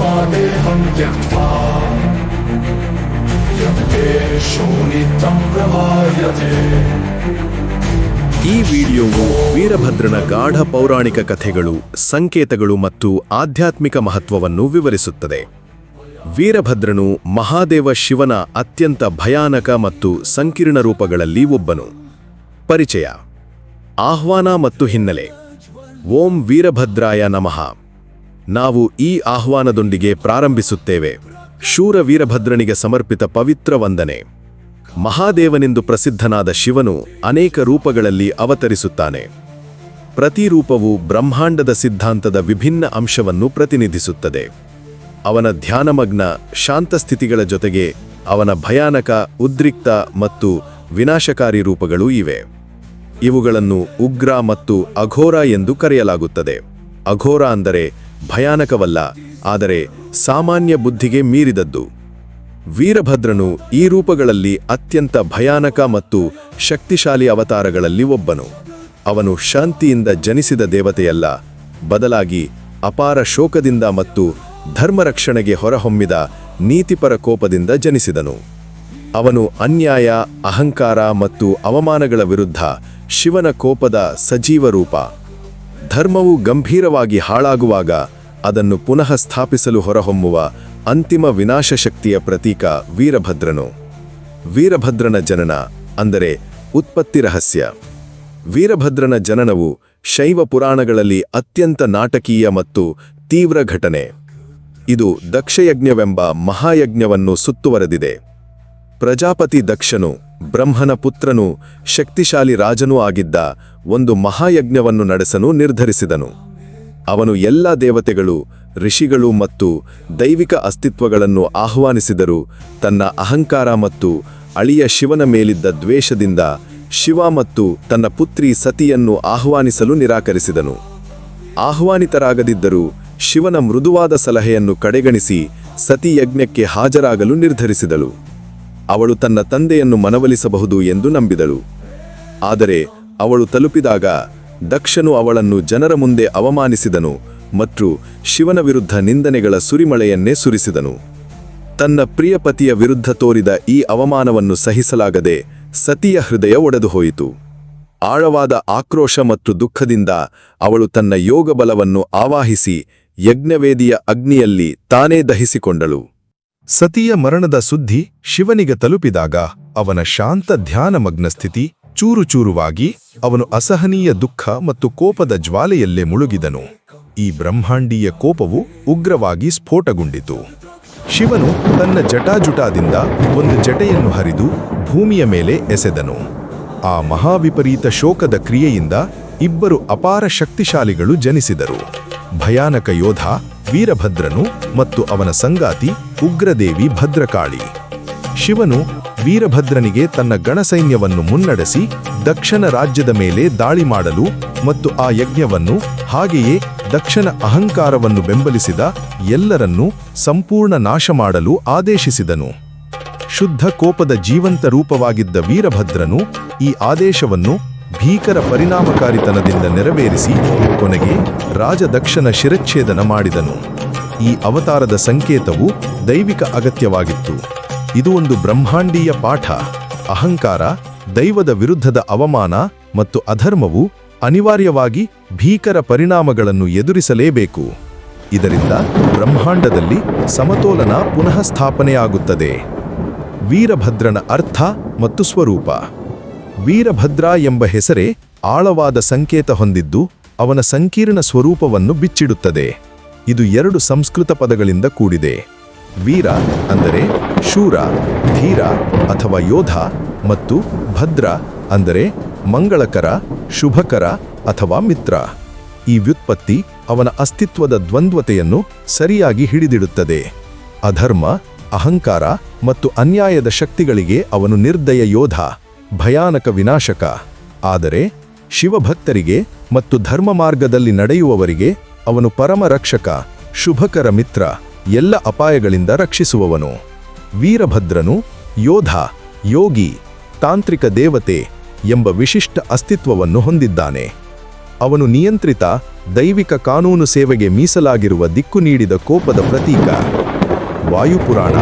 स्वादेहं त्यक्त्वा यत्ते शोणितं प्रभायते ಈ ವಿಡಿಯೋವು ವೀರಭದ್ರನ ಗಾಢ ಪೌರಾಣಿಕ ಕಥೆಗಳು ಸಂಕೇತಗಳು ಮತ್ತು ಆಧ್ಯಾತ್ಮಿಕ ಮಹತ್ವವನ್ನು ವಿವರಿಸುತ್ತದೆ ವೀರಭದ್ರನು ಮಹಾದೇವ ಶಿವನ ಅತ್ಯಂತ ಭಯಾನಕ ಮತ್ತು ಸಂಕೀರ್ಣ ರೂಪಗಳಲ್ಲಿ ಒಬ್ಬನು ಪರಿಚಯ ಆಹ್ವಾನ ಮತ್ತು ಹಿನ್ನೆಲೆ ಓಂ ವೀರಭದ್ರಾಯ ನಮಃ ನಾವು ಈ ಆಹ್ವಾನದೊಂದಿಗೆ ಪ್ರಾರಂಭಿಸುತ್ತೇವೆ. ಶೂರ ವೀರಭದ್ರನಿಗೆ ಸಮರ್ಪಿತ ಪವಿತ್ರ ವಂದನೆ. ಮಹಾದೇವನೆಂದು ಪ್ರಸಿದ್ಧನಾದ ಶಿವನು ಅನೇಕ ರೂಪಗಳಲ್ಲಿ ಅವತರಿಸುತ್ತಾನೆ. ಪ್ರತಿ ರೂಪವು ಬ್ರಹ್ಮಾಂಡದ ಸಿದ್ಧಾಂತದ ವಿಭಿನ್ನ ಅಂಶವನ್ನು ಪ್ರತಿನಿಧಿಸುತ್ತದೆ. ಅವನ ಧ್ಯಾನಮಗ್ನ ಶಾಂತ ಸ್ಥಿತಿಗಳ ಜೊತೆಗೆ ಅವನ ಭಯಾನಕ, ಉದ್ರಿಕ್ತ ಮತ್ತು ವಿನಾಶಕಾರಿ ರೂಪಗಳು ಇವೆ. ಇವುಗಳನ್ನು ಉಗ್ರ ಮತ್ತು ಅಘೋರ ಎಂದು ಕರೆಯಲಾಗುತ್ತದೆ. ಅಘೋರ ಅಂದರೆ ಭಯಾನಕವಲ್ಲ, ಆದರೆ ಸಾಮಾನ್ಯ ಬುದ್ಧಿಗೆ ಮೀರಿದದ್ದು. ವೀರಭದ್ರನು ಈ ರೂಪಗಳಲ್ಲಿ ಅತ್ಯಂತ ಭಯಾನಕ ಮತ್ತು ಶಕ್ತಿಶಾಲಿ ಅವತಾರಗಳಲ್ಲಿ ಒಬ್ಬನು. ಅವನು ಶಾಂತಿಯಿಂದ ಜನಿಸಿದ ದೇವತೆಯಲ್ಲ, ಬದಲಾಗಿ ಅಪಾರ ಶೋಕದಿಂದ ಮತ್ತು ಧರ್ಮರಕ್ಷಣೆಗೆ ಹೊರಹೊಮ್ಮಿದ ನೀತಿಪರ ಕೋಪದಿಂದ ಜನಿಸಿದನು. ಅವನು ಅನ್ಯಾಯ, ಅಹಂಕಾರ ಮತ್ತು ಅವಮಾನಗಳ ವಿರುದ್ಧ ಶಿವನ ಕೋಪದ ಸಜೀವ ರೂಪ. ಧರ್ಮವು ಗಂಭೀರವಾಗಿ ಹಾಳಾಗುವಾಗ ಅದನ್ನು ಪುನಃ ಸ್ಥಾಪಿಸಲು ಹೊರಹೊಮ್ಮುವ ಅಂತಿಮ ವಿನಾಶಶಕ್ತಿಯ ಪ್ರತೀಕ ವೀರಭದ್ರನು. ವೀರಭದ್ರನ ಜನನ, ಅಂದರೆ ಉತ್ಪತ್ತಿ ರಹಸ್ಯ. ವೀರಭದ್ರನ ಜನನವು ಶೈವ ಪುರಾಣಗಳಲ್ಲಿ ಅತ್ಯಂತ ನಾಟಕೀಯ ಮತ್ತು ತೀವ್ರ ಘಟನೆ. ಇದು ದಕ್ಷಯಜ್ಞವೆಂಬ ಮಹಾಯಜ್ಞವನ್ನು ಸುತ್ತುವರೆದಿದೆ. ಪ್ರಜಾಪತಿ ದಕ್ಷನು, ಬ್ರಹ್ಮನ ಪುತ್ರನೂ, ಶಕ್ತಿಶಾಲಿ ರಾಜನೂ ಆಗಿದ್ದ ಒಂದು ಮಹಾಯಜ್ಞವನ್ನು ನಡೆಸಲು ನಿರ್ಧರಿಸಿದನು. ಅವನು ಎಲ್ಲ ದೇವತೆಗಳು, ಋಷಿಗಳು ಮತ್ತು ದೈವಿಕ ಅಸ್ತಿತ್ವಗಳನ್ನು ಆಹ್ವಾನಿಸಿದರು. ತನ್ನ ಅಹಂಕಾರ ಮತ್ತು ಅಳಿಯ ಶಿವನ ಮೇಲಿದ್ದ ದ್ವೇಷದಿಂದ ಶಿವ ಮತ್ತು ತನ್ನ ಪುತ್ರಿ ಸತಿಯನ್ನು ಆಹ್ವಾನಿಸಲು ನಿರಾಕರಿಸಿದನು. ಆಹ್ವಾನಿತರಾಗದಿದ್ದರೂ ಶಿವನ ಮೃದುವಾದ ಸಲಹೆಯನ್ನು ಕಡೆಗಣಿಸಿ ಸತಿ ಯಜ್ಞಕ್ಕೆ ಹಾಜರಾಗಲು ನಿರ್ಧರಿಸಿದಳು. ಅವಳು ತನ್ನ ತಂದೆಯನ್ನು ಮನವೊಲಿಸಬಹುದು ಎಂದು ನಂಬಿದಳು. ಆದರೆ ಅವಳು ತಲುಪಿದಾಗ ದಕ್ಷನು ಅವಳನ್ನು ಜನರ ಮುಂದೆ ಅವಮಾನಿಸಿದನು ಮತ್ತು ಶಿವನ ವಿರುದ್ಧ ನಿಂದನೆಗಳ ಸುರಿಮಳೆಯನ್ನೇ ಸುರಿಸಿದನು. ತನ್ನ ಪ್ರಿಯಪತಿಯ ವಿರುದ್ಧ ತೋರಿದ ಈ ಅವಮಾನವನ್ನು ಸಹಿಸಲಾಗದೆ ಸತಿಯ ಹೃದಯ ಒಡೆದುಹೋಯಿತು. ಆಳವಾದ ಆಕ್ರೋಶ ಮತ್ತು ದುಃಖದಿಂದ ಅವಳು ತನ್ನ ಯೋಗಬಲವನ್ನು ಆವಾಹಿಸಿ ಯಜ್ಞವೇದಿಯ ಅಗ್ನಿಯಲ್ಲಿ ತಾನೇ ದಹಿಸಿಕೊಂಡಳು. ಸತಿಯ ಮರಣದ ಸುದ್ದಿ ಶಿವನಿಗೆ ತಲುಪಿದಾಗ ಅವನ ಶಾಂತ ಧ್ಯಾನಮಗ್ನ ಸ್ಥಿತಿ ಚೂರುಚೂರುವಾಗಿ ಅವನು ಅಸಹನೀಯ ದುಃಖ ಮತ್ತು ಕೋಪದ ಜ್ವಾಲೆಯಲ್ಲೇ ಮುಳುಗಿದನು. ಈ ಬ್ರಹ್ಮಾಂಡೀಯ ಕೋಪವು ಉಗ್ರವಾಗಿ ಸ್ಫೋಟಗೊಂಡಿತು. ಶಿವನು ತನ್ನ ಜಟಾಜುಟಾದಿಂದ ಒಂದು ಜಟೆಯನ್ನು ಹರಿದು ಭೂಮಿಯ ಮೇಲೆ ಎಸೆದನು. ಆ ಮಹಾವಿಪರೀತ ಶೋಕದ ಕ್ರಿಯೆಯಿಂದ ಇಬ್ಬರು ಅಪಾರ ಶಕ್ತಿಶಾಲಿಗಳು ಜನಿಸಿದರು. ಭಯಾನಕ ಯೋಧ, ವೀರಭದ್ರನು ಮತ್ತು ಅವನ ಸಂಗಾತಿ ಉಗ್ರದೇವಿ ಭದ್ರಕಾಳಿ. ಶಿವನು ವೀರಭದ್ರನಿಗೆ ತನ್ನ ಗಣಸೈನ್ಯವನ್ನು ಮುನ್ನಡೆಸಿ ದಕ್ಷಿಣ ರಾಜ್ಯದ ಮೇಲೆ ದಾಳಿ ಮಾಡಲು ಮತ್ತು ಆ ಯಜ್ಞವನ್ನು ಹಾಗೆಯೇ ದಕ್ಷಿಣ ಅಹಂಕಾರವನ್ನು ಬೆಂಬಲಿಸಿದ ಎಲ್ಲರನ್ನೂ ಸಂಪೂರ್ಣ ನಾಶ ಮಾಡಲು ಆದೇಶಿಸಿದನು. ಶುದ್ಧ ಕೋಪದ ಜೀವಂತ ರೂಪವಾಗಿದ್ದ ವೀರಭದ್ರನು ಈ ಆದೇಶವನ್ನು ಭೀಕರ ಪರಿಣಾಮಕಾರಿತನದಿಂದ ನೆರವೇರಿಸಿ ಕೊನೆಗೆ ರಾಜದಕ್ಷನ ಶಿರಚ್ಛೇದನ ಮಾಡಿದನು. ಈ ಅವತಾರದ ಸಂಕೇತವು ದೈವಿಕ ಅಗತ್ಯವಾಗಿತ್ತು. ಇದು ಒಂದು ಬ್ರಹ್ಮಾಂಡೀಯ ಪಾಠ. ಅಹಂಕಾರ, ದೈವದ ವಿರುದ್ಧದ ಅವಮಾನ ಮತ್ತು ಅಧರ್ಮವು ಅನಿವಾರ್ಯವಾಗಿ ಭೀಕರ ಪರಿಣಾಮಗಳನ್ನು ಎದುರಿಸಲೇಬೇಕು. ಇದರಿಂದ ಬ್ರಹ್ಮಾಂಡದಲ್ಲಿ ಸಮತೋಲನ ಪುನಃ ಸ್ಥಾಪನೆಯಾಗುತ್ತದೆ. ವೀರಭದ್ರನ ಅರ್ಥ ಮತ್ತು ಸ್ವರೂಪ. ವೀರಭದ್ರ ಎಂಬ ಹೆಸರೇ ಆಳವಾದ ಸಂಕೇತ ಹೊಂದಿದ್ದು ಅವನ ಸಂಕೀರ್ಣ ಸ್ವರೂಪವನ್ನು ಬಿಚ್ಚಿಡುತ್ತದೆ. ಇದು ಎರಡು ಸಂಸ್ಕೃತ ಪದಗಳಿಂದ ಕೂಡಿದೆ. ವೀರ ಅಂದರೆ ಶೂರ, ಧೀರ ಅಥವಾ ಯೋಧ ಮತ್ತು ಭದ್ರ ಅಂದರೆ ಮಂಗಳಕರ, ಶುಭಕರ ಅಥವಾ ಮಿತ್ರ. ಈ ವ್ಯುತ್ಪತ್ತಿ ಅವನ ಅಸ್ತಿತ್ವದ ದ್ವಂದ್ವತೆಯನ್ನು ಸರಿಯಾಗಿ ಹಿಡಿದಿಡುತ್ತದೆ. ಅಧರ್ಮ, ಅಹಂಕಾರ ಮತ್ತು ಅನ್ಯಾಯದ ಶಕ್ತಿಗಳಿಗೆ ಅವನು ನಿರ್ದಯ ಯೋಧ, ಭಯಾನಕ ವಿನಾಶಕ. ಆದರೆ ಶಿವಭಕ್ತರಿಗೆ ಮತ್ತು ಧರ್ಮ ಮಾರ್ಗದಲ್ಲಿ ನಡೆಯುವವರಿಗೆ ಅವನು ಪರಮ ರಕ್ಷಕ ಶುಭಕರ ಮಿತ್ರ ಎಲ್ಲ ಅಪಾಯಗಳಿಂದ ರಕ್ಷಿಸುವವನು. ವೀರಭದ್ರನು ಯೋಧ, ಯೋಗಿ, ತಾಂತ್ರಿಕ ದೇವತೆ ಎಂಬ ವಿಶಿಷ್ಟ ಅಸ್ತಿತ್ವವನ್ನು ಹೊಂದಿದ್ದಾನೆ. ಅವನು ನಿಯಂತ್ರಿತ, ದೈವಿಕ ಕಾನೂನು ಸೇವೆಗೆ ಮೀಸಲಾಗಿರುವ ದಿಕ್ಕು ನೀಡಿದ ಕೋಪದ ಪ್ರತೀಕ. ವಾಯುಪುರಾಣ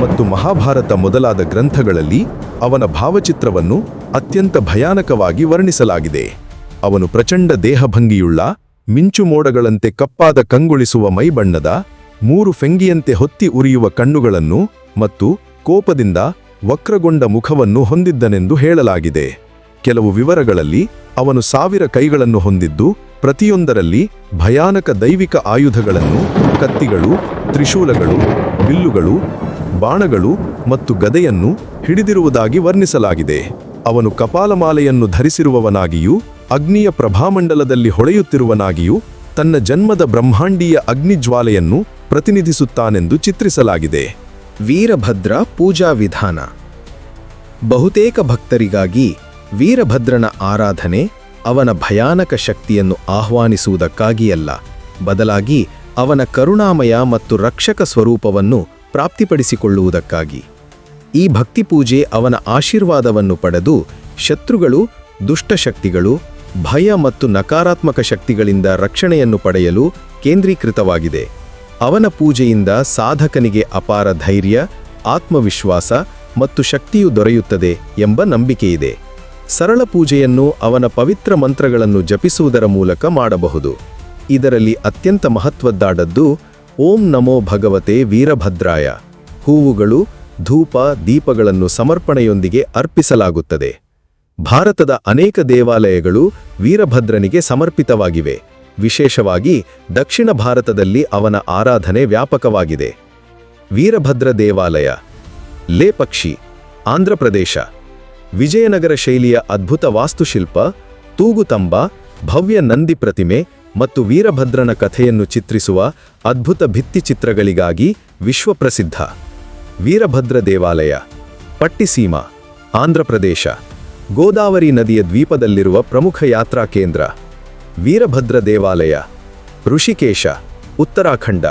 ಮತ್ತು ಮಹಾಭಾರತ ಮೊದಲಾದ ಗ್ರಂಥಗಳಲ್ಲಿ ಅವನ ಭಾವಚಿತ್ರವನ್ನು ಅತ್ಯಂತ ಭಯಾನಕವಾಗಿ ವರ್ಣಿಸಲಾಗಿದೆ. ಅವನು ಪ್ರಚಂಡ ದೇಹಭಂಗಿಯುಳ್ಳ, ಮಿಂಚು ಮೋಡಗಳಂತೆ ಕಪ್ಪಾದ ಕಂಗೊಳಿಸುವ ಮೈಬಣ್ಣದ ಮೂರು ಫೆಂಗಿಯಂತೆ ಹೊತ್ತಿ ಉರಿಯುವ ಕಣ್ಣುಗಳನ್ನು ಮತ್ತು ಕೋಪದಿಂದ ವಕ್ರಗೊಂಡ ಮುಖವನ್ನು ಹೊಂದಿದ್ದನೆಂದು ಹೇಳಲಾಗಿದೆ. ಕೆಲವು ವಿವರಗಳಲ್ಲಿ ಅವನು ಸಾವಿರ ಕೈಗಳನ್ನು ಹೊಂದಿದ್ದು, ಪ್ರತಿಯೊಂದರಲ್ಲಿ ಭಯಾನಕ ದೈವಿಕ ಆಯುಧಗಳನ್ನು, ಕತ್ತಿಗಳು, ತ್ರಿಶೂಲಗಳು, ಬಿಲ್ಲುಗಳು, ಬಾಣಗಳು ಮತ್ತು ಗದೆಯನ್ನು ಹಿಡಿದಿರುವುದಾಗಿ ವರ್ಣಿಸಲಾಗಿದೆ. ಅವನು ಕಪಾಲಮಾಲೆಯನ್ನು ಧರಿಸಿರುವವನಾಗಿಯೂ, ಅಗ್ನಿಯ ಪ್ರಭಾಮಂಡಲದಲ್ಲಿ ಹೊಳೆಯುತ್ತಿರುವನಾಗಿಯೂ ತನ್ನ ಜನ್ಮದ ಬ್ರಹ್ಮಾಂಡೀಯ ಅಗ್ನಿಜ್ವಾಲೆಯನ್ನು ಪ್ರತಿನಿಧಿಸುತ್ತಾನೆಂದು ಚಿತ್ರಿಸಲಾಗಿದೆ. ವೀರಭದ್ರ ಪೂಜಾ ವಿಧಾನ. ಬಹುತೇಕ ಭಕ್ತರಿಗಾಗಿ ವೀರಭದ್ರನ ಆರಾಧನೆ ಅವನ ಭಯಾನಕ ಶಕ್ತಿಯನ್ನು ಆಹ್ವಾನಿಸುವುದಕ್ಕಾಗಿಯಲ್ಲ, ಬದಲಾಗಿ ಅವನ ಕರುಣಾಮಯ ಮತ್ತು ರಕ್ಷಕ ಸ್ವರೂಪವನ್ನು ಪ್ರಾಪ್ತಿಪಡಿಸಿಕೊಳ್ಳುವುದಕ್ಕಾಗಿ. ಈ ಭಕ್ತಿಪೂಜೆ ಅವನ ಆಶೀರ್ವಾದವನ್ನು ಪಡೆದು ಶತ್ರುಗಳು, ದುಷ್ಟಶಕ್ತಿಗಳು, ಭಯ ಮತ್ತು ನಕಾರಾತ್ಮಕ ಶಕ್ತಿಗಳಿಂದ ರಕ್ಷಣೆಯನ್ನು ಪಡೆಯಲು ಕೇಂದ್ರೀಕೃತವಾಗಿದೆ. ಅವನ ಪೂಜೆಯಿಂದ ಸಾಧಕನಿಗೆ ಅಪಾರ ಧೈರ್ಯ, ಆತ್ಮವಿಶ್ವಾಸ ಮತ್ತು ಶಕ್ತಿಯು ದೊರೆಯುತ್ತದೆ ಎಂಬ ನಂಬಿಕೆಯಿದೆ. ಸರಳ ಪೂಜೆಯನ್ನು ಅವನ ಪವಿತ್ರ ಮಂತ್ರಗಳನ್ನು ಜಪಿಸುವುದರ ಮೂಲಕ ಮಾಡಬಹುದು. ಇದರಲ್ಲಿ ಅತ್ಯಂತ ಮಹತ್ವದ್ದಾಡದ್ದು ಓಂ ನಮೋ ಭಗವತೆ ವೀರಭದ್ರಾಯ. ಹೂವುಗಳು, ಧೂಪ, ದೀಪಗಳನ್ನು ಸಮರ್ಪಣೆಯೊಂದಿಗೆ ಅರ್ಪಿಸಲಾಗುತ್ತದೆ. ಭಾರತದ ಅನೇಕ ದೇವಾಲಯಗಳು ವೀರಭದ್ರನಿಗೆ ಸಮರ್ಪಿತವಾಗಿವೆ. ವಿಶೇಷವಾಗಿ ದಕ್ಷಿಣ ಭಾರತದಲ್ಲಿ ಅವನ ಆರಾಧನೆ ವ್ಯಾಪಕವಾಗಿದೆ. ವೀರಭದ್ರ ದೇವಾಲಯ ಲೇಪಕ್ಷಿ ಆಂಧ್ರಪ್ರದೇಶ ವಿಜಯನಗರ ಶೈಲಿಯ ಅದ್ಭುತ ವಾಸ್ತುಶಿಲ್ಪ ತೂಗುತಂಬ ಭವ್ಯ ನಂದಿ ಪ್ರತಿಮೆ ಮತ್ತು ವೀರಭದ್ರನ ಕಥೆಯನ್ನು ಚಿತ್ರಿಸುವ ಅದ್ಭುತ ಭಿತ್ತಿಚಿತ್ರಗಳಿಗಾಗಿ ವಿಶ್ವಪ್ರಸಿದ್ಧ. ವೀರಭದ್ರ ದೇವಾಲಯ, ಪಟ್ಟಿಸೀಮಾ ಆಂಧ್ರಪ್ರದೇಶ ಗೋದಾವರಿ ನದಿಯ ದ್ವೀಪದಲ್ಲಿರುವ ಪ್ರಮುಖ ಯಾತ್ರಾ ಕೇಂದ್ರ. ವೀರಭದ್ರ ದೇವಾಲಯ, ಋಷಿಕೇಶ, ಉತ್ತರಾಖಂಡ,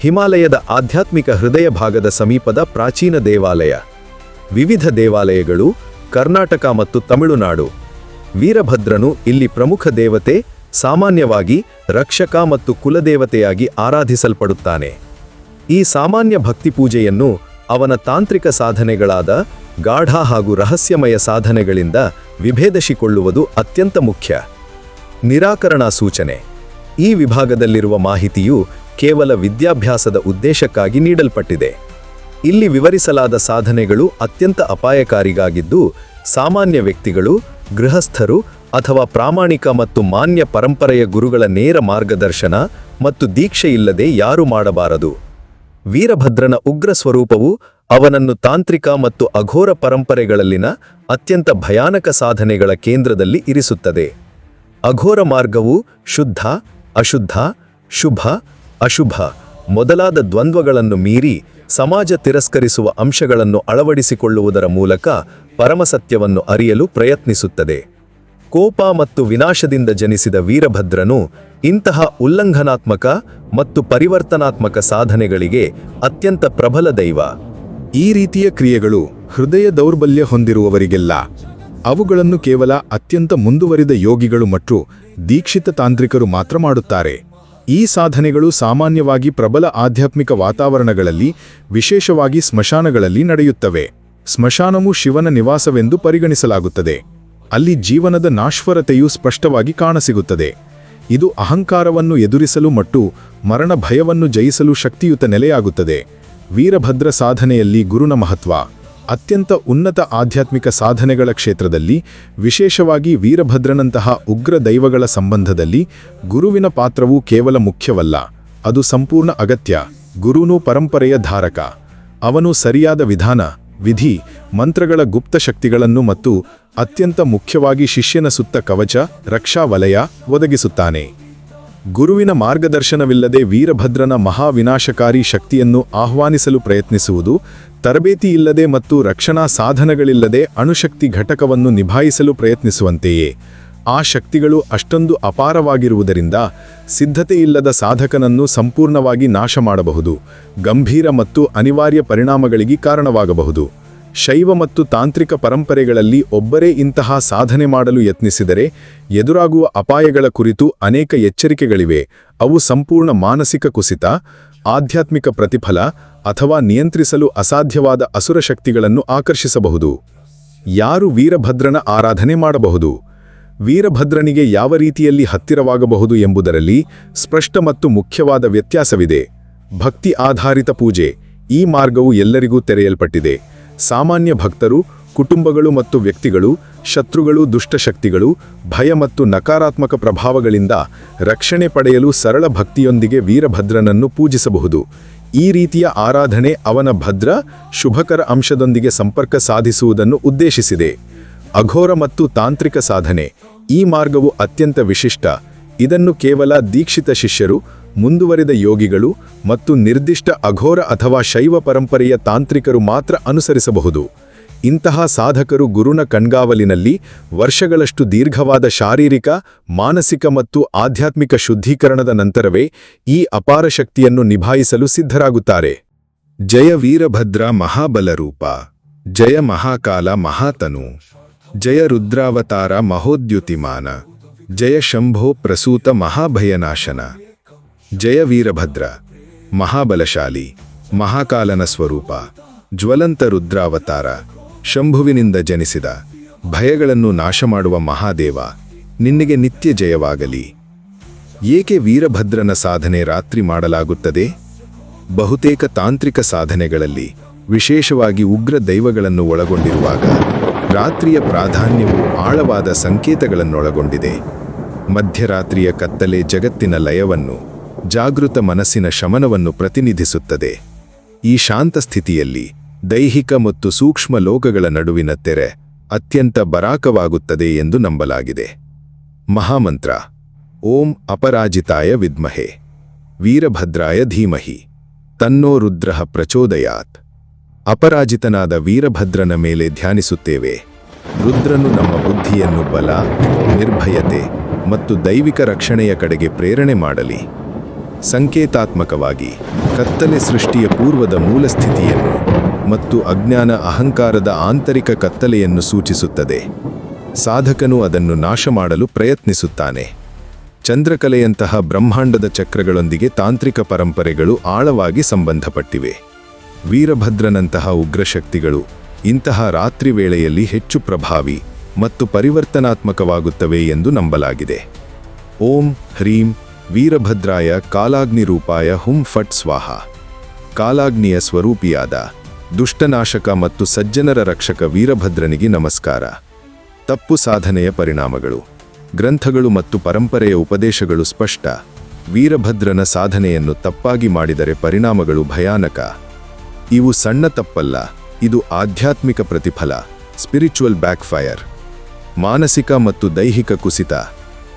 ಹಿಮಾಲಯದ ಆಧ್ಯಾತ್ಮಿಕ ಹೃದಯ ಭಾಗದ ಸಮೀಪದ ಪ್ರಾಚೀನ ದೇವಾಲಯ. ವಿವಿಧ ದೇವಾಲಯಗಳು ಕರ್ನಾಟಕ ಮತ್ತು ತಮಿಳುನಾಡು. ವೀರಭದ್ರನು ಇಲ್ಲಿ ಪ್ರಮುಖ ದೇವತೆ, ಸಾಮಾನ್ಯವಾಗಿ ರಕ್ಷಕ ಮತ್ತು ಕುಲದೇವತೆಯಾಗಿ ಆರಾಧಿಸಲ್ಪಡುತ್ತಾನೆ. ಈ ಸಾಮಾನ್ಯ ಭಕ್ತಿ ಪೂಜೆಯನ್ನು ಅವನ ತಾಂತ್ರಿಕ ಸಾಧನೆಗಳಾದ ಗಾಢ ಹಾಗೂ ರಹಸ್ಯಮಯ ಸಾಧನೆಗಳಿಂದ ವಿಭೇದಿಸಿಕೊಳ್ಳುವುದು ಅತ್ಯಂತ ಮುಖ್ಯ. ನಿರಾಕರಣಾ ಸೂಚನೆ. ಈ ವಿಭಾಗದಲ್ಲಿರುವ ಮಾಹಿತಿಯು ಕೇವಲ ವಿದ್ಯಾಭ್ಯಾಸದ ಉದ್ದೇಶಕ್ಕಾಗಿ ನೀಡಲ್ಪಟ್ಟಿದೆ. ಇಲ್ಲಿ ವಿವರಿಸಲಾದ ಸಾಧನೆಗಳು ಅತ್ಯಂತ ಅಪಾಯಕಾರಿಗಾಗಿದ್ದು, ಸಾಮಾನ್ಯ ವ್ಯಕ್ತಿಗಳು, ಗೃಹಸ್ಥರು ಅಥವಾ ಪ್ರಾಮಾಣಿಕ ಮತ್ತು ಮಾನ್ಯ ಪರಂಪರೆಯ ಗುರುಗಳ ನೇರ ಮಾರ್ಗದರ್ಶನ ಮತ್ತು ದೀಕ್ಷೆಯಿಲ್ಲದೆ ಯಾರು ಮಾಡಬಾರದು. ವೀರಭದ್ರನ ಉಗ್ರ ಸ್ವರೂಪವು ಅವನನ್ನು ತಾಂತ್ರಿಕ ಮತ್ತು ಅಘೋರ ಪರಂಪರೆಗಳಲ್ಲಿನ ಅತ್ಯಂತ ಭಯಾನಕ ಸಾಧನೆಗಳ ಕೇಂದ್ರದಲ್ಲಿ ಇರಿಸುತ್ತದೆ. ಅಘೋರ ಮಾರ್ಗವು ಶುದ್ಧ, ಅಶುದ್ಧ, ಶುಭ, ಅಶುಭ ಮೊದಲಾದ ದ್ವಂದ್ವಗಳನ್ನು ಮೀರಿ ಸಮಾಜ ತಿರಸ್ಕರಿಸುವ ಅಂಶಗಳನ್ನು ಅಳವಡಿಸಿಕೊಳ್ಳುವುದರ ಮೂಲಕ ಪರಮಸತ್ಯವನ್ನು ಅರಿಯಲು ಪ್ರಯತ್ನಿಸುತ್ತದೆ. ಕೋಪ ಮತ್ತು ವಿನಾಶದಿಂದ ಜನಿಸಿದ ವೀರಭದ್ರನು ಇಂತಹ ಉಲ್ಲಂಘನಾತ್ಮಕ ಮತ್ತು ಪರಿವರ್ತನಾತ್ಮಕ ಸಾಧನೆಗಳಿಗೆ ಅತ್ಯಂತ ಪ್ರಬಲ ದೈವ. ಈ ರೀತಿಯ ಕ್ರಿಯೆಗಳು ಹೃದಯ ದೌರ್ಬಲ್ಯ ಹೊಂದಿರುವವರಿಗೆಲ್ಲ ಅವುಗಳನ್ನು ಕೇವಲ ಅತ್ಯಂತ ಮುಂದುವರಿದ ಯೋಗಿಗಳು ಮತ್ತು ದೀಕ್ಷಿತ ತಾಂತ್ರಿಕರು ಮಾತ್ರ ಮಾಡುತ್ತಾರೆ. ಈ ಸಾಧನೆಗಳು ಸಾಮಾನ್ಯವಾಗಿ ಪ್ರಬಲ ಆಧ್ಯಾತ್ಮಿಕ ವಾತಾವರಣಗಳಲ್ಲಿ, ವಿಶೇಷವಾಗಿ ಸ್ಮಶಾನಗಳಲ್ಲಿ ನಡೆಯುತ್ತವೆ. ಸ್ಮಶಾನವು ಶಿವನ ನಿವಾಸವೆಂದು ಪರಿಗಣಿಸಲಾಗುತ್ತದೆ. ಅಲ್ಲಿ ಜೀವನದ ನಾಶ್ವರತೆಯು ಸ್ಪಷ್ಟವಾಗಿ ಕಾಣಸಿಗುತ್ತದೆ. ಇದು ಅಹಂಕಾರವನ್ನು ಎದುರಿಸಲು ಮತ್ತು ಮರಣ ಭಯವನ್ನು ಜಯಿಸಲು ಶಕ್ತಿಯುತ ನೆಲೆಯಾಗುತ್ತದೆ. ವೀರಭದ್ರ ಸಾಧನೆಯಲ್ಲಿ ಗುರುನ ಮಹತ್ವ. ಅತ್ಯಂತ ಉನ್ನತ ಆಧ್ಯಾತ್ಮಿಕ ಸಾಧನೆಗಳ ಕ್ಷೇತ್ರದಲ್ಲಿ, ವಿಶೇಷವಾಗಿ ವೀರಭದ್ರನಂತಹ ಉಗ್ರ ದೈವಗಳ ಸಂಬಂಧದಲ್ಲಿ, ಗುರುವಿನ ಪಾತ್ರವು ಕೇವಲ ಮುಖ್ಯವಲ್ಲ, ಅದು ಸಂಪೂರ್ಣ ಅಗತ್ಯ, ಗುರುನೂ ಪರಂಪರೆಯ ಧಾರಕ. ಅವನು ಸರಿಯಾದ ವಿಧಾನ, ವಿಧಿ, ಮಂತ್ರಗಳ ಗುಪ್ತ ಶಕ್ತಿಗಳನ್ನು ಮತ್ತು ಅತ್ಯಂತ ಮುಖ್ಯವಾಗಿ ಶಿಷ್ಯನ ಸುತ್ತ ಕವಚ, ರಕ್ಷಾ ವಲಯ ಒದಗಿಸುತ್ತಾನೆ. ಗುರುವಿನ ಮಾರ್ಗದರ್ಶನವಿಲ್ಲದೆ ವೀರಭದ್ರನ ಮಹಾವಿನಾಶಕಾರಿ ಶಕ್ತಿಯನ್ನು ಆಹ್ವಾನಿಸಲು ಪ್ರಯತ್ನಿಸುವುದು, ತರಬೇತಿಯಿಲ್ಲದೆ ಮತ್ತು ರಕ್ಷಣಾ ಸಾಧನಗಳಿಲ್ಲದೆ ಅಣುಶಕ್ತಿ ಘಟಕವನ್ನು ನಿಭಾಯಿಸಲು ಪ್ರಯತ್ನಿಸುವಂತೆಯೇ. ಆ ಶಕ್ತಿಗಳು ಅಷ್ಟೊಂದು ಅಪಾರವಾಗಿರುವುದರಿಂದ ಸಿದ್ಧತೆಯಿಲ್ಲದ ಸಾಧಕನನ್ನು ಸಂಪೂರ್ಣವಾಗಿ ನಾಶ ಮಾಡಬಹುದು ಗಂಭೀರ ಮತ್ತು ಅನಿವಾರ್ಯ ಪರಿಣಾಮಗಳಿಗೆ ಕಾರಣವಾಗಬಹುದು. ಶೈವ ಮತ್ತು ತಾಂತ್ರಿಕ ಪರಂಪರೆಗಳಲ್ಲಿ ಒಬ್ಬರೇ ಇಂತಹ ಸಾಧನೆ ಮಾಡಲು ಯತ್ನಿಸಿದರೆ ಎದುರಾಗುವ ಅಪಾಯಗಳ ಕುರಿತು ಅನೇಕ ಎಚ್ಚರಿಕೆಗಳಿವೆ. ಅವು ಸಂಪೂರ್ಣ ಮಾನಸಿಕ ಕುಸಿತ, ಆಧ್ಯಾತ್ಮಿಕ ಪ್ರತಿಫಲ ಅಥವಾ ನಿಯಂತ್ರಿಸಲು ಅಸಾಧ್ಯವಾದ ಅಸುರ ಶಕ್ತಿಗಳನ್ನು ಆಕರ್ಷಿಸಬಹುದು. ಯಾರು ವೀರಭದ್ರನ ಆರಾಧನೆ ಮಾಡಬಹುದು? ವೀರಭದ್ರನಿಗೆ ಯಾವ ರೀತಿಯಲ್ಲಿ ಹತ್ತಿರವಾಗಬಹುದು ಎಂಬುದರಲ್ಲಿ ಸ್ಪಷ್ಟ ಮತ್ತು ಮುಖ್ಯವಾದ ವ್ಯತ್ಯಾಸವಿದೆ. ಭಕ್ತಿ ಆಧಾರಿತ ಪೂಜೆ ಈ ಮಾರ್ಗವು ಎಲ್ಲರಿಗೂ ತೆರೆಯಲ್ಪಟ್ಟಿದೆ. ಸಾಮಾನ್ಯ ಭಕ್ತರು, ಕುಟುಂಬಗಳು ಮತ್ತು ವ್ಯಕ್ತಿಗಳು, ಶತ್ರುಗಳು, ದುಷ್ಟಶಕ್ತಿಗಳು, ಭಯ ಮತ್ತು ನಕಾರಾತ್ಮಕ ಪ್ರಭಾವಗಳಿಂದ ರಕ್ಷಣೆ ಪಡೆಯಲು ಸರಳ ಭಕ್ತಿಯೊಂದಿಗೆ ವೀರಭದ್ರನನ್ನು ಪೂಜಿಸಬಹುದು. ಈ ರೀತಿಯ ಆರಾಧನೆ ಅವನ ಭದ್ರ, ಶುಭಕರ ಅಂಶದೊಂದಿಗೆ ಸಂಪರ್ಕ ಸಾಧಿಸುವುದನ್ನು ಉದ್ದೇಶಿಸಿದೆ. ಅಘೋರ ಮತ್ತು ತಾಂತ್ರಿಕ ಸಾಧನೆ ಈ ಮಾರ್ಗವು ಅತ್ಯಂತ ವಿಶಿಷ್ಟ. ಇದನ್ನು ಕೇವಲ ದೀಕ್ಷಿತ ಶಿಷ್ಯರು ಮುಂದುವರಿದ ಯೋಗಿಗಳು ಮತ್ತು ನಿರ್ದಿಷ್ಟ ಅಘೋರ ಅಥವಾ ಶೈವ ಪರಂಪರೆಯ ತಾಂತ್ರಿಕರು ಮಾತ್ರ ಅನುಸರಿಸಬಹುದು. ಇಂತಹ ಸಾಧಕರು ಗುರುನ ಕಣ್ಗಾವಲಿನಲ್ಲಿ ವರ್ಷಗಳಷ್ಟು ದೀರ್ಘವಾದ ಶಾರೀರಿಕ, ಮಾನಸಿಕ ಮತ್ತು ಆಧ್ಯಾತ್ಮಿಕ ಶುದ್ಧೀಕರಣದ ನಂತರವೇ ಈ ಅಪಾರ ಶಕ್ತಿಯನ್ನು ನಿಭಾಯಿಸಲು ಸಿದ್ಧರಾಗುತ್ತಾರೆ. ಜಯ ವೀರಭದ್ರ ಮಹಾಬಲರೂಪ. ಜಯ ಮಹಾಕಾಲ ಮಹಾತನು. ಜಯ ರುದ್ರಾವತಾರ ಮಹೋದ್ಯುತಿಮಾನ. ಜಯ ಶಂಭೋ ಪ್ರಸೂತ ಮಹಾಭಯನಾಶನ. ಜಯ ವೀರಭದ್ರ, ಮಹಾಬಲಶಾಲಿ, ಮಹಾಕಾಲನ ಸ್ವರೂಪ, ಜ್ವಲಂತ ರುದ್ರಾವತಾರ, ಶಂಭುವಿನಿಂದ ಜನಿಸಿದ, ಭಯಗಳನ್ನು ನಾಶ ಮಾಡುವ ಮಹಾದೇವ, ನಿನ್ನಿಗೆ ನಿತ್ಯ ಜಯವಾಗಲಿ. ಏಕೆ ವೀರಭದ್ರನ ಸಾಧನೆ ರಾತ್ರಿ ಮಾಡಲಾಗುತ್ತದೆ? ಬಹುತೇಕ ತಾಂತ್ರಿಕ ಸಾಧನೆಗಳಲ್ಲಿ, ವಿಶೇಷವಾಗಿ ಉಗ್ರ ದೈವಗಳನ್ನು ಒಳಗೊಂಡಿರುವಾಗ, ರಾತ್ರಿಯ ಪ್ರಾಧಾನ್ಯವು ಆಳವಾದ ಸಂಕೇತಗಳನ್ನೊಳಗೊಂಡಿದೆ. ಮಧ್ಯರಾತ್ರಿಯ ಕತ್ತಲೆ ಜಗತ್ತಿನ ಲಯವನ್ನು ಜಾಗೃತ ಮನಸ್ಸಿನ ಶಮನವನ್ನು ಪ್ರತಿನಿಧಿಸುತ್ತದೆ. ಈ ಶಾಂತ ಸ್ಥಿತಿಯಲ್ಲಿ ದೈಹಿಕ ಮತ್ತು ಸೂಕ್ಷ್ಮ ಲೋಕಗಳ ನಡುವಿನ ತೆರೆ ಅತ್ಯಂತ ಬರಾಕವಾಗುತ್ತದೆ ಎಂದು ನಂಬಲಾಗಿದೆ. ಮಹಾಮಂತ್ರ. ಓಂ ಅಪರಾಜಿತಾಯ ವಿದ್ಮಹೆ. ವೀರಭದ್ರಾಯ ಧೀಮಹಿ. ತನ್ನೋ ರುದ್ರಃ ಪ್ರಚೋದಯಾತ್. ಅಪರಾಜಿತನಾದ ವೀರಭದ್ರನ ಮೇಲೆ ಧ್ಯಾನಿಸುತ್ತೇವೆ. ರುದ್ರನು ನಮ್ಮ ಬುದ್ಧಿಯನ್ನು ಬಲ, ನಿರ್ಭಯತೆ ಮತ್ತು ದೈವಿಕ ರಕ್ಷಣೆಯ ಕಡೆಗೆ ಪ್ರೇರಣೆ ಮಾಡಲಿ. ಸಂಕೇತಾತ್ಮಕವಾಗಿ ಕತ್ತಲೆ ಸೃಷ್ಟಿಯ ಪೂರ್ವದ ಮೂಲಸ್ಥಿತಿಯನ್ನು ಮತ್ತು ಅಜ್ಞಾನ ಅಹಂಕಾರದ ಆಂತರಿಕ ಕತ್ತಲೆಯನ್ನು ಸೂಚಿಸುತ್ತದೆ. ಸಾಧಕನು ಅದನ್ನು ನಾಶ ಮಾಡಲು ಪ್ರಯತ್ನಿಸುತ್ತಾನೆ. ಚಂದ್ರಕಲೆಯಂತಹ ಬ್ರಹ್ಮಾಂಡದ ಚಕ್ರಗಳೊಂದಿಗೆ ತಾಂತ್ರಿಕ ಪರಂಪರೆಗಳು ಆಳವಾಗಿ ಸಂಬಂಧಪಟ್ಟಿವೆ. ವೀರಭದ್ರನಂತಹ ಉಗ್ರಶಕ್ತಿಗಳು ಇಂತಹ ರಾತ್ರಿ ವೇಳೆಯಲ್ಲಿ ಹೆಚ್ಚು ಪ್ರಭಾವಿ ಮತ್ತು ಪರಿವರ್ತನಾತ್ಮಕವಾಗುತ್ತವೆ ಎಂದು ನಂಬಲಾಗಿದೆ. ಓಂ ಹ್ರೀಂ ವೀರಭದ್ರಾಯ ಕಾಲಾಗ್ನಿರೂಪಾಯ ಹುಂ ಫಟ್ ಸ್ವಾಹ. ಕಾಲಾಗ್ನಿಯ ಸ್ವರೂಪಿಯಾದ ದುಷ್ಟನಾಶಕ ಮತ್ತು ಸಜ್ಜನರ ರಕ್ಷಕ ವೀರಭದ್ರನಿಗೆ ನಮಸ್ಕಾರ. ತಪ್ಪು ಸಾಧನೆಯ ಪರಿಣಾಮಗಳು. ಗ್ರಂಥಗಳು ಮತ್ತು ಪರಂಪರೆಯ ಉಪದೇಶಗಳು ಸ್ಪಷ್ಟ. ವೀರಭದ್ರನ ಸಾಧನೆಯನ್ನು ತಪ್ಪಾಗಿ ಮಾಡಿದರೆ ಪರಿಣಾಮಗಳು ಭಯಾನಕ. ಇವು ಸಣ್ಣ ತಪ್ಪಲ್ಲ, ಇದು ಆಧ್ಯಾತ್ಮಿಕ ಪ್ರತಿಫಲ ಸ್ಪಿರಿಚುವಲ್ ಬ್ಯಾಕ್ಫೈರ್ ಮಾನಸಿಕ ಮತ್ತು ದೈಹಿಕ ಕುಸಿತ.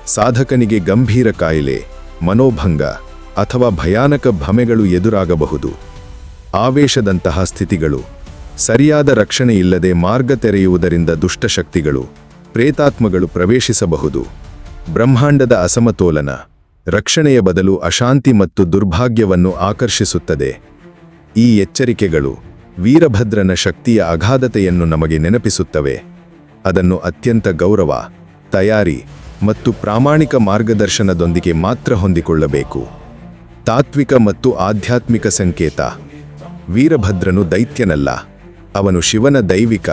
ಸಾಧಕನಿಗೆ ಗಂಭೀರ ಕಾಯಿಲೆ. ಮನೋಭಂಗ ಅಥವಾ ಭಯಾನಕ ಭಮೆಗಳು ಎದುರಾಗಬಹುದು. ಆವೇಶದಂತಹ ಸ್ಥಿತಿಗಳು, ಸರಿಯಾದ ರಕ್ಷಣೆ ಇಲ್ಲದೆ ಮಾರ್ಗ ತೆರೆಯುವುದರಿಂದ ದುಷ್ಟಶಕ್ತಿಗಳು, ಪ್ರೇತಾತ್ಮಗಳು ಪ್ರವೇಶಿಸಬಹುದು. ಬ್ರಹ್ಮಾಂಡದ ಅಸಮತೋಲನ, ರಕ್ಷಣೆಯ ಬದಲು ಅಶಾಂತಿ ಮತ್ತು ದುರ್ಭಾಗ್ಯವನ್ನು ಆಕರ್ಷಿಸುತ್ತದೆ. ಈ ಎಚ್ಚರಿಕೆಗಳು ವೀರಭದ್ರನ ಶಕ್ತಿಯ ಅಗಾಧತೆಯನ್ನು ನಮಗೆ ನೆನಪಿಸುತ್ತವೆ. ಅದನ್ನು ಅತ್ಯಂತ ಗೌರವ, ತಯಾರಿ ಮತ್ತು ಪ್ರಾಮಾಣಿಕ ಮಾರ್ಗದರ್ಶನದೊಂದಿಗೆ ಮಾತ್ರ ಹೊಂದಿಕೊಳ್ಳಬೇಕು. ತಾತ್ವಿಕ ಮತ್ತು ಆಧ್ಯಾತ್ಮಿಕ ಸಂಕೇತ. ವೀರಭದ್ರನು ದೈತ್ಯನಲ್ಲ. ಅವನು ಶಿವನ ದೈವಿಕ,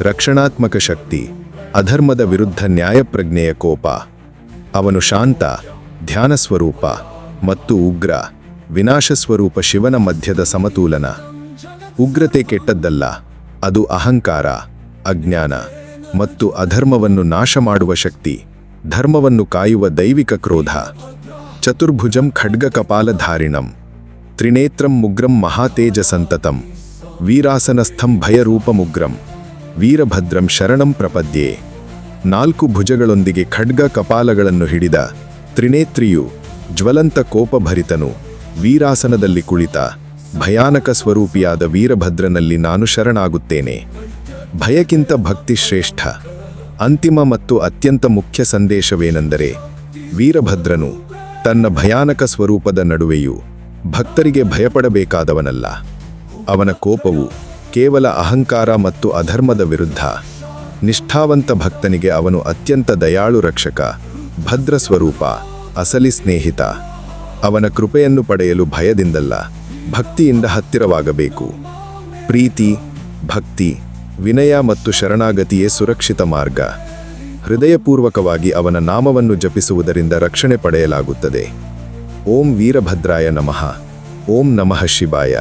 ರಕ್ಷಣಾತ್ಮಕ ಶಕ್ತಿ, ಅಧರ್ಮದ ವಿರುದ್ಧ ನ್ಯಾಯಪ್ರಜ್ಞೆಯ ಕೋಪ. ಅವನು ಶಾಂತ, ಧ್ಯಾನ ಸ್ವರೂಪ ಮತ್ತು ಉಗ್ರ, ವಿನಾಶ ಸ್ವರೂಪ ಶಿವನ ಮಧ್ಯದ ಸಮತೋಲನ. ಉಗ್ರತೆ ಕೆಟ್ಟದ್ದಲ್ಲ, ಅದು ಅಹಂಕಾರ, ಅಜ್ಞಾನ ಮತ್ತು ಅಧರ್ಮವನ್ನು ನಾಶ ಮಾಡುವ ಶಕ್ತಿ. ಧರ್ಮವನ್ನು ಕಾಯುವ ದೈವಿಕ ಕ್ರೋಧ. ಚತುರ್ಭುಜಂ ಖಡ್ಗ ಕಪಾಲಧಾರಿಣಂ ತ್ರಿನೇತ್ರಂ ಮುಗ್ರಂ ಮಹಾತೇಜ ಸಂತತಂ ವೀರಾಸನಸ್ಥಂ ಭಯರೂಪಮುಗ್ರಂ. ವೀರಭದ್ರಂ ಶರಣಂ ಪ್ರಪದ್ಯೆ. ನಾಲ್ಕು ಭುಜಗಳೊಂದಿಗೆ ಖಡ್ಗ ಕಪಾಲಗಳನ್ನು ಹಿಡಿದ ತ್ರಿನೇತ್ರಿಯು ಜ್ವಲಂತ ಕೋಪಭರಿತನು. ವೀರಾಸನದಲ್ಲಿ ಕುಳಿತ ಭಯಾನಕ ಸ್ವರೂಪಿಯಾದ ವೀರಭದ್ರನಲ್ಲಿ ನಾನು ಶರಣಾಗುತ್ತೇನೆ. ಭಯಕ್ಕಿಂತ ಭಕ್ತಿ ಶ್ರೇಷ್ಠ ಅಂತಿಮ ಮತ್ತು ಅತ್ಯಂತ ಮುಖ್ಯ ಸಂದೇಶವೇನೆಂದರೆ ವೀರಭದ್ರನು ತನ್ನ ಭಯಾನಕ ಸ್ವರೂಪದ ನಡುವೆಯೂ ಭಕ್ತರಿಗೆ ಭಯಪಡಬೇಕಾದವನಲ್ಲ. ಅವನ ಕೋಪವು ಕೇವಲ ಅಹಂಕಾರ ಮತ್ತು ಅಧರ್ಮದ ವಿರುದ್ಧ. ನಿಷ್ಠಾವಂತ ಭಕ್ತನಿಗೆ ಅವನು ಅತ್ಯಂತ ದಯಾಳು ರಕ್ಷಕ, ಭದ್ರ ಸ್ವರೂಪ, ಅಸಲಿ ಸ್ನೇಹಿತ. ಅವನ ಕೃಪೆಯನ್ನು ಪಡೆಯಲು ಭಯದಿಂದಲ್ಲ, ಭಕ್ತಿಯಿಂದ ಹತ್ತಿರವಾಗಬೇಕು. ಪ್ರೀತಿ, ಭಕ್ತಿ ವಿನಯ ಮತ್ತು ಶರಣಾಗತಿಯೇ ಸುರಕ್ಷಿತ ಮಾರ್ಗ. ಹೃದಯಪೂರ್ವಕವಾಗಿ ಅವನ ನಾಮವನ್ನು ಜಪಿಸುವುದರಿಂದ ರಕ್ಷಣೆ ಪಡೆಯಲಾಗುತ್ತದೆ. ಓಂ ವೀರಭದ್ರಾಯ ನಮಃ. ಓಂ ನಮಃ ಶಿವಾಯ.